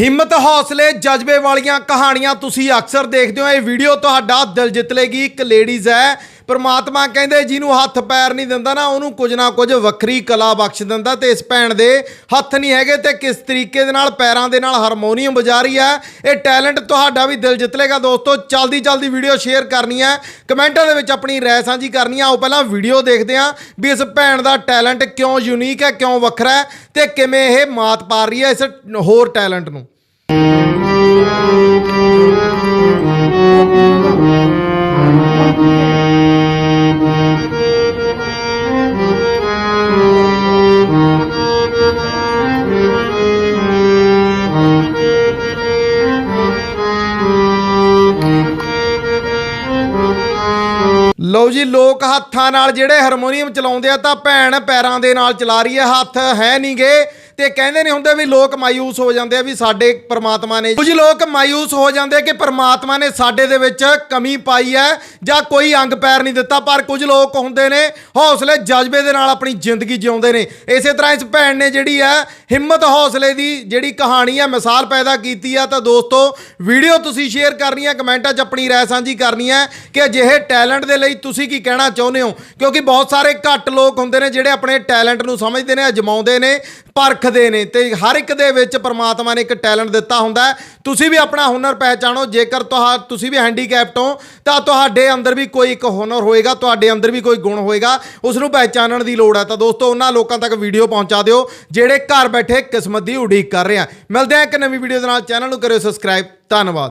ਹਿੰਮਤ ਹੌਸਲੇ, ਜਜ਼ਬੇ ਵਾਲੀਆਂ ਕਹਾਣੀਆਂ ਤੁਸੀਂ ਅਕਸਰ ਦੇਖਦੇ ਹੋ। ਇਹ ਵੀਡੀਓ ਤੁਹਾਡਾ ਦਿਲ ਜਿੱਤ ਲੇਗੀ। ਇੱਕ ਲੇਡੀਜ਼ ਹੈ। ਪ੍ਰਮਾਤਮਾ ਕਹਿੰਦੇ ਜਿਹਨੂੰ ਹੱਥ ਪੈਰ ਨਹੀਂ ਦਿੰਦਾ ਨਾ, ਉਹਨੂੰ ਕੁਝ ਨਾ ਕੁਝ ਵੱਖਰੀ ਕਲਾ ਬਖਸ਼ ਦਿੰਦਾ ਤੇ ਇਸ ਭੈਣ ਦੇ ਹੱਥ ਨਹੀਂ ਹੈਗੇ ਤੇ ਕਿਸ ਤਰੀਕੇ ਦੇ ਨਾਲ ਪੈਰਾਂ ਦੇ ਨਾਲ ਹਾਰਮੋਨੀਅਮ ਵਜਾ ਰਹੀ ਹੈ। ਇਹ ਟੈਲੈਂਟ ਤੁਹਾਡਾ ਵੀ ਦਿਲ ਜਿੱਤ ਲੇਗਾ ਦੋਸਤੋ ਜਲਦੀ ਜਲਦੀ ਵੀਡੀਓ ਸ਼ੇਅਰ ਕਰਨੀ ਹੈ। ਕਮੈਂਟਾਂ ਦੇ ਵਿੱਚ ਆਪਣੀ ਰਾਏ ਸਾਂਝੀ ਕਰਨੀ ਹੈ। ਆਓ ਪਹਿਲਾਂ ਵੀਡੀਓ ਦੇਖਦੇ ਹਾਂ ਵੀ ਇਸ ਭੈਣ ਦਾ ਟੈਲੈਂਟ ਕਿਉਂ ਯੂਨੀਕ ਹੈ, ਕਿਉਂ ਵੱਖਰਾ ਹੈ ਤੇ ਕਿਵੇਂ ਇਹ ਮਾਤ ਪਾ ਰਹੀ ਹੈ ਇਸ ਹੋਰ ਟੈਲੈਂਟ ਨੂੰ। ਲਓ ਜੀ, ਲੋਕ ਹੱਥਾਂ ਨਾਲ ਜਿਹੜੇ ਹਾਰਮੋਨੀਅਮ ਚਲਾਉਂਦੇ ਆ ਤਾਂ ਭੈਣ ਪੈਰਾਂ ਦੇ ਨਾਲ ਚਲਾ ਰਹੀ ਹੈ, ਹੱਥ ਹੈ ਨਹੀਂਗੇ ਤੇ ਕਹਿੰਦੇ ਨਹੀਂ ਹੁੰਦੇ ਵੀ ਲੋਕ ਮਾਯੂਸ ਹੋ ਜਾਂਦੇ ਆ ਵੀ ਸਾਡੇ ਪ੍ਰਮਾਤਮਾ ਨੇ। ਕੁਝ ਲੋਕ ਮਾਯੂਸ ਹੋ ਜਾਂਦੇ ਕਿ ਪ੍ਰਮਾਤਮਾ ਨੇ ਸਾਡੇ ਦੇ ਵਿੱਚ ਕਮੀ ਪਾਈ ਹੈ ਜਾਂ ਕੋਈ ਅੰਗ ਪੈਰ ਨਹੀਂ ਦਿੱਤਾ, ਪਰ ਕੁਝ ਲੋਕ ਹੁੰਦੇ ਨੇ ਹੌਸਲੇ ਜਜ਼ਬੇ ਦੇ ਨਾਲ ਆਪਣੀ ਜ਼ਿੰਦਗੀ ਜਿਉਂਦੇ ਨੇ। ਇਸੇ ਤਰ੍ਹਾਂ ਇਸ ਭੈਣ ਨੇ ਜਿਹੜੀ ਹੈ ਹਿੰਮਤ ਹੌਸਲੇ ਦੀ ਜਿਹੜੀ ਕਹਾਣੀ ਹੈ, ਮਿਸਾਲ ਪੈਦਾ ਕੀਤੀ ਆ। ਤਾਂ ਦੋਸਤੋ, ਵੀਡੀਓ ਤੁਸੀਂ ਸ਼ੇਅਰ ਕਰਨੀ ਹੈ, ਕਮੈਂਟਾਂ 'ਚ ਆਪਣੀ ਰਾਏ ਸਾਂਝੀ ਕਰਨੀ ਹੈ ਕਿ ਅਜਿਹੇ ਟੈਲੈਂਟ ਦੇ ਲਈ ਤੁਸੀਂ ਕੀ ਕਹਿਣਾ ਚਾਹੁੰਦੇ ਹੋ? ਕਿਉਂਕਿ ਬਹੁਤ ਸਾਰੇ ਘੱਟ ਲੋਕ ਹੁੰਦੇ ਨੇ ਜਿਹੜੇ ਆਪਣੇ ਟੈਲੈਂਟ ਨੂੰ ਸਮਝਦੇ ਨੇ, ਅਜਮਾਉਂਦੇ ਨੇ। ਪਰਖਦੇ ਨੇ ਤੇ ਹਰ ਇੱਕ ਦੇ ਵਿੱਚ ਪਰਮਾਤਮਾ ਨੇ ਇੱਕ ਟੈਲੈਂਟ ਦਿੱਤਾ ਹੁੰਦਾ ਤੁਸੀਂ ਵੀ ਆਪਣਾ ਹੁਨਰ ਪਹਿਚਾਣੋ, ਜੇਕਰ ਤੁਹਾ, ਤੁਸੀਂ ਵੀ ਹੈਂਡੀਕੈਪਟ ਹੋ, ਤਾਂ ਤੁਹਾਡੇ ਅੰਦਰ ਵੀ ਕੋਈ ਇੱਕ ਹੁਨਰ ਹੋਏਗਾ, ਤੁਹਾਡੇ ਅੰਦਰ ਵੀ ਕੋਈ ਗੁਣ ਹੋਏਗਾ ਉਸ ਨੂੰ ਪਹਿਚਾਨਣ ਦੀ ਲੋੜ ਹੈ। ਤਾਂ ਦੋਸਤੋ, ਉਹਨਾਂ ਲੋਕਾਂ ਤੱਕ ਵੀਡੀਓ ਪਹੁੰਚਾ ਦਿਓ, ਜਿਹੜੇ ਘਰ ਬੈਠੇ ਕਿਸਮਤ ਦੀ ਉਡੀਕ ਕਰ ਰਹੇ ਆ। ਮਿਲਦੇ ਆ ਇੱਕ ਨਵੀਂ ਵੀਡੀਓ ਦੇ ਨਾਲ। ਚੈਨਲ ਨੂੰ ਕਰਿਓ ਸਬਸਕ੍ਰਾਈਬ ਧੰਨਵਾਦ।